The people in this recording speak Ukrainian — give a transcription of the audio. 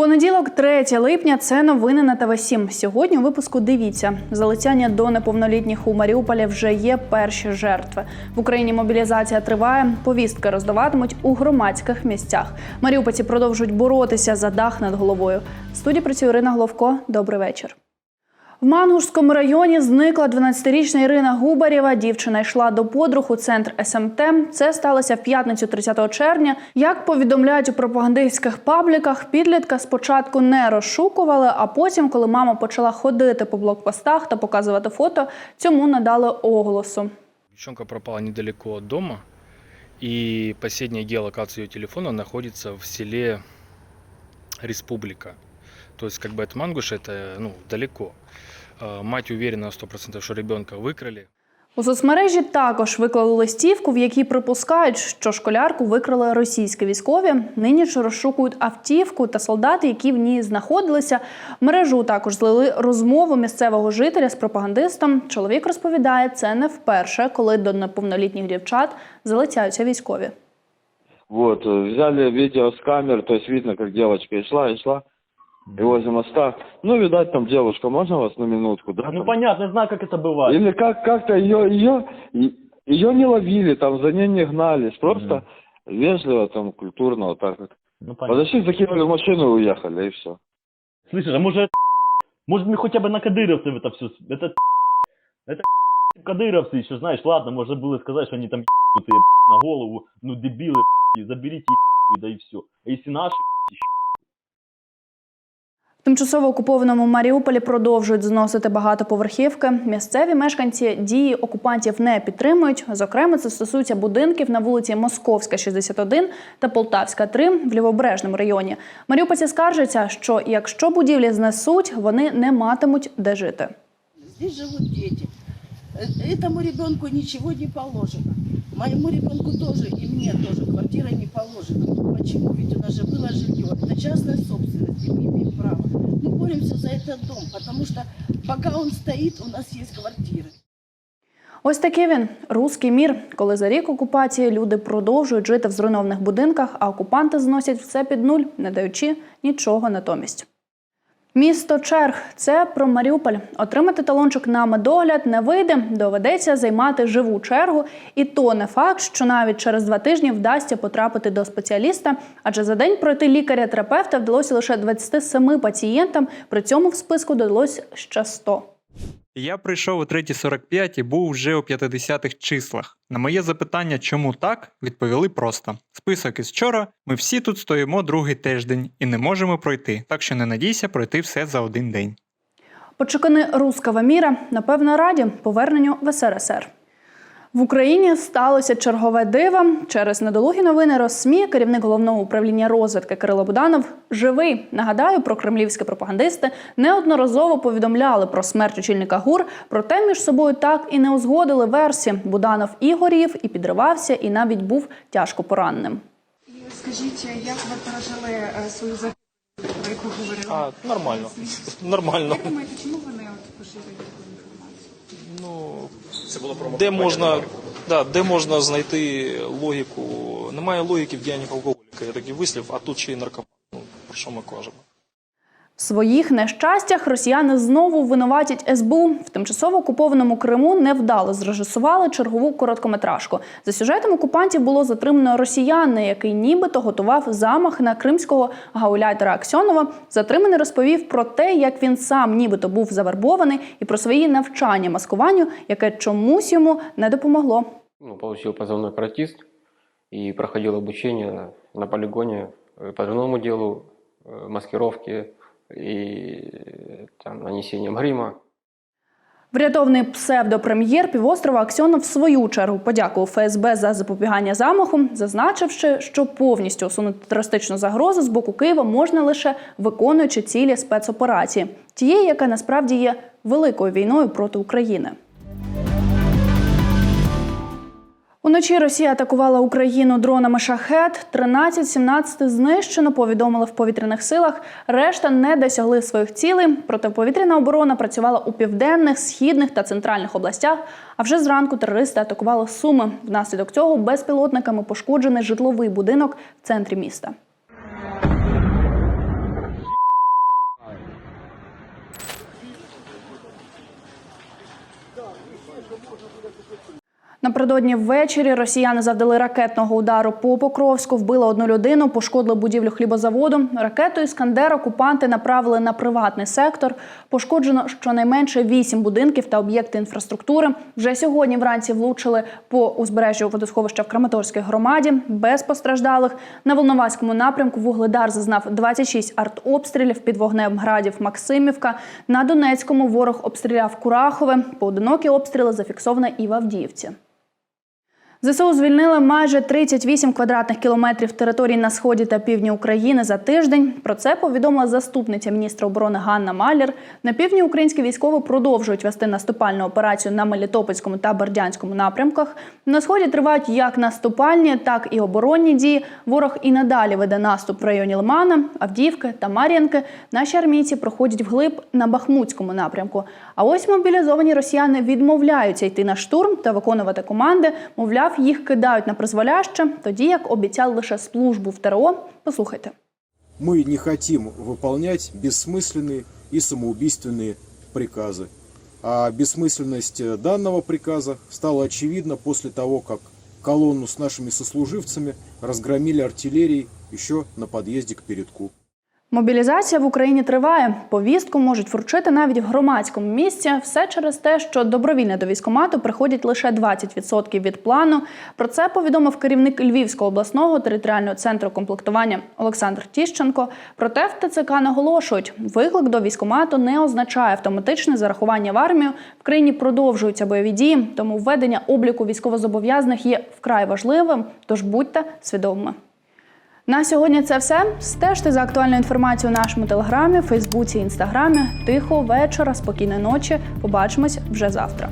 Понеділок, 3 липня, це новини на ТВ 7 Сьогодні у випуску дивіться залицяння до неповнолітніх у Маріуполі вже є перші жертви. В Україні мобілізація триває. Повістки роздаватимуть у громадських місцях. Маріупольці продовжують боротися за дах над головою. В студії працює Ірина Головко. Добрий вечір. В Мангушському районі зникла 12-річна Ірина Губарєва. Дівчина йшла до подруг у центр СМТ. Це сталося в п'ятницю 30 червня. Як повідомляють у пропагандистських пабліках, підлітка спочатку не розшукували, а потім, коли мама почала ходити по блокпостах та показувати фото, цьому надали оголосу. Девчонка пропала недалеко от дома, и последняя геолокация ее телефона находится в селе Республика. То есть, как бы от Мангуша это ну, далеко. А, Мать уверена на 100%, что ребенка выкрали. У соцмережі також виклали листівку, в якій припускають, що школярку викрали російські військові. Нині ж розшукують автівку та солдати, які в ній знаходилися. В мережу також злили розмову місцевого жителя з пропагандистом. Чоловік розповідає, це не вперше, коли до неповнолітніх дівчат залицяються військові. Вот, э, взяли видео с камер, то есть видно, как девочка шла и шла, И возле моста. Ну, видать, там девушка, можно вас на минутку, да? Ну там? понятно, я знаю, как это бывает. Или как, как-то ее, ее, ее не ловили, там за ней не гнались, просто вежливо, там, культурно, вот так вот. Ну понятно. Подошли, закинули в машину и уехали, и все. Слышишь, а может, может мы хотя бы на кадыровцев это все, это это кадыровцы еще, знаешь, ладно, можно было сказать, что они там ебнутые на голову, ну дебилы, и заберите их, да и все. А если наши, тимчасово окупованому Маріуполі продовжують зносити багатоповерхівки. Місцеві мешканці дії окупантів не підтримують. Зокрема, це стосується будинків на вулиці Московська, 61 та Полтавська, 3 в лівобережному районі. Маріупольці скаржаться, що якщо будівлі знесуть, вони не матимуть де жити. Здесь живут дети. Э, Этому ребенку ничего не положено. Моему ребенку тоже, и мне тоже квартира не положена. Почему? Ведь у нас же было жилье. Это частная собственность, и мы имеем право. Мы боремся за этот дом, потому что пока он стоит, у нас есть квартиры. Ось такий він руський мір, коли за рік окупації люди продовжують жити в зруйнованих будинках, а окупанти зносять все під нуль, не даючи нічого натомість. Місто черг це про Маріуполь. Отримати талончик на медогляд не вийде, доведеться займати живу чергу. І то не факт, що навіть через два тижні вдасться потрапити до спеціаліста, адже за день пройти лікаря-терапевта вдалося лише 27 пацієнтам. При цьому в списку додалось ще 100. Я прийшов о 3.45 і був вже у 50-х числах. На моє запитання, чому так, відповіли просто: список із вчора, ми всі тут стоїмо другий тиждень і не можемо пройти, так що не надійся пройти все за один день. Почекани рускава міра, напевно, раді поверненню в СРСР. В Україні сталося чергове диво. Через недолугі новини Росмі керівник головного управління розвідки Кирило Буданов живий. Нагадаю, про кремлівські пропагандисти неодноразово повідомляли про смерть очільника ГУР, проте між собою так і не узгодили версії. Буданов і горів, і підривався, і навіть був тяжко пораненим. Скажіть, як ви пережили е, свою загибель, про яку говорили? А, нормально. Нормально. Як думаєте, чому вони от поширюють таку було про де можна, да, де можна знайти логіку? Немає логіки в діяннях алкоголіка. Я такий вислів, а тут ще й наркоман. Ну, про що ми кажемо? В своїх нещастях росіяни знову винуватять СБУ. В тимчасово окупованому Криму невдало зрежисували чергову короткометражку. За сюжетом окупантів було затримано росіянина, який нібито готував замах на кримського гауляйтера Аксьонова. Затриманий розповів про те, як він сам нібито був завербований, і про свої навчання маскуванню, яке чомусь йому не допомогло. ну, получил позывной «Каратист» и проходил обучение на полигоне э, по подрывному делу, э, маскировке и там, нанесением грима. Врятовний псевдопрем'єр півострова Аксьонов в свою чергу подякував ФСБ за запобігання замаху, зазначивши, що повністю усунути терористичну загрозу з боку Києва можна лише виконуючи цілі спецоперації, тієї, яка насправді є великою війною проти України. Уночі Росія атакувала Україну дронами шахет. 13-17 знищено повідомили в повітряних силах. Решта не досягли своїх цілей. Протиповітряна оборона працювала у південних, східних та центральних областях. А вже зранку терористи атакували суми. Внаслідок цього безпілотниками пошкоджений житловий будинок в центрі міста. Напередодні ввечері росіяни завдали ракетного удару по Покровську, вбили одну людину, пошкодили будівлю хлібозаводу. Ракету Іскандер окупанти направили на приватний сектор. Пошкоджено щонайменше вісім будинків та об'єкти інфраструктури. Вже сьогодні вранці влучили по узбережжю водосховища в Краматорській громаді без постраждалих. На Волноваському напрямку Вугледар зазнав 26 артобстрілів під вогнем градів Максимівка. На Донецькому ворог обстріляв Курахове. Поодинокі обстріли зафіксовано і в Авдіївці. ЗСУ звільнили майже 38 квадратних кілометрів територій на сході та півдні України за тиждень. Про це повідомила заступниця міністра оборони Ганна Малєр. На півдні українські військові продовжують вести наступальну операцію на Мелітопольському та Бердянському напрямках. На сході тривають як наступальні, так і оборонні дії. Ворог і надалі веде наступ в районі Лимана, Авдіївки та Мар'їнки. Наші армійці проходять вглиб на Бахмутському напрямку. А ось мобілізовані росіяни відмовляються йти на штурм та виконувати команди. Мовляв, їх кидають на призволяще, тоді як обіцяли лише службу в ТРО. Послухайте. Мы не хотим выполнять бессмысленные и самоубийственные приказы. А бессмысленность э, данного приказа стала очевидна после того, как колонну с нашими сослуживцами разгромили артиллерией еще на подъезде к передку. Мобілізація в Україні триває. Повістку можуть вручити навіть в громадському місці. Все через те, що добровільно до військкомату приходять лише 20% від плану. Про це повідомив керівник Львівського обласного територіального центру комплектування Олександр Тіщенко. Проте в ТЦК наголошують, виклик до військкомату не означає автоматичне зарахування в армію. В країні продовжуються бойові дії, тому введення обліку військовозобов'язаних є вкрай важливим. Тож будьте свідомими. На сьогодні це все. Стежте за актуальною інформацією у нашому телеграмі, Фейсбуці, інстаграмі. Тихо вечора, спокійної ночі. Побачимось вже завтра.